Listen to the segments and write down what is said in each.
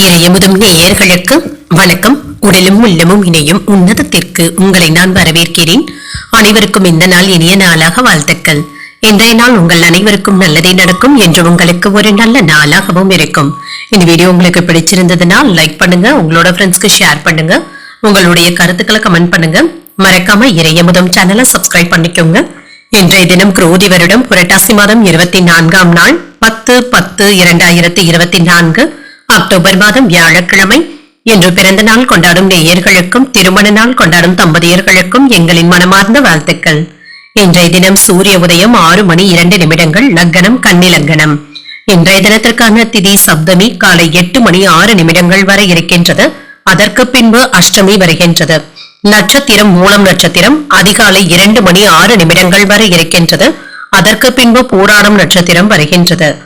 இறையமுதும் நேயர்களுக்கு வணக்கம். உடலும் உள்ளமும் இணையும் உன்னதத்திற்கு உங்களை நான் வரவேற்கிறேன். அனைவருக்கும் இந்த நாள் இனிய நாளாக வாழ்த்துக்கள். இன்றைய நாள் உங்கள் அனைவருக்கும் நல்லதே நடக்கும் என்று உங்களுக்கு ஒரு நல்ல நாளாகவும் இருக்கும். இந்த வீடியோ உங்களுக்கு பிடிச்சிருந்ததுன்னா லைக் பண்ணுங்க உங்களோட ஃப்ரெண்ட்ஸ்க்கு ஷேர் பண்ணுங்க உங்களுடைய கருத்துக்களை கமெண்ட் பண்ணுங்க. மறக்காம இறையமுதம் சேனலை சப்ஸ்கிரைப் பண்ணிக்கோங்க. இன்றைய தினம் குரோதி வருடம் புரட்டாசி மாதம் இருபத்தி நான்காம் நாள் பத்து பத்து இரண்டாயிரத்தி இருபத்தி நான்கு. அக்டோபர் மாதம் வியாழக்கிழமை இன்று பிறந்த நாள் கொண்டாடும் நேயர்களுக்கும் திருமண நாள் கொண்டாடும் தம்பதியர்களுக்கும் எங்களின் மனமார்ந்த வாழ்த்துக்கள். இன்றைய தினம் சூரிய உதயம் ஆறு மணி இரண்டு நிமிடங்கள் லக்கணம் கன்னி லக்கணம் இன்றைய தினத்திற்கான திதி சப்தமி காலை எட்டு மணி ஆறு நிமிடங்கள் வரை இருக்கின்றது. அதற்கு பின்பு அஷ்டமி வருகின்றது. நட்சத்திரம் மூலம் நட்சத்திரம் அதிகாலை இரண்டு மணி ஆறு நிமிடங்கள் வரை இருக்கின்றது. அதற்கு பின்பு பூராடம் நட்சத்திரம் வருகின்றது.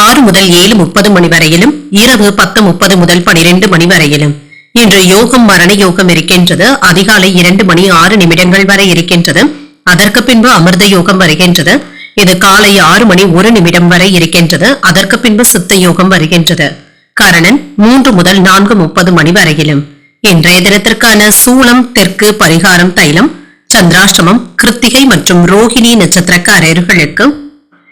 ஆறு முதல் ஏழு முப்பது மணி வரையிலும் இரவு பத்து முப்பது முதல் பனிரெண்டு மணி வரையிலும். இன்று யோகம் மரண யோகம் இருக்கின்றது. அதிகாலை இரண்டு மணி ஆறு நிமிடங்கள் வரை இருக்கின்றது. அதற்கு பின்பு அமிர்த யோகம் வருகின்றது. இது காலை ஆறு மணி ஒரு நிமிடம் வரை இருக்கின்றது. அதற்கு பின்பு சித்த யோகம் வருகின்றது. கரணன் மூன்று முதல் நான்கு முப்பது மணி வரையிலும். இன்றைய தினத்திற்கான சூளம் தெற்கு பரிகாரம் தைலம் சந்திராஷ்டமம் கிருத்திகை மற்றும் ரோஹிணி நட்சத்திரக்காரர்களுக்கு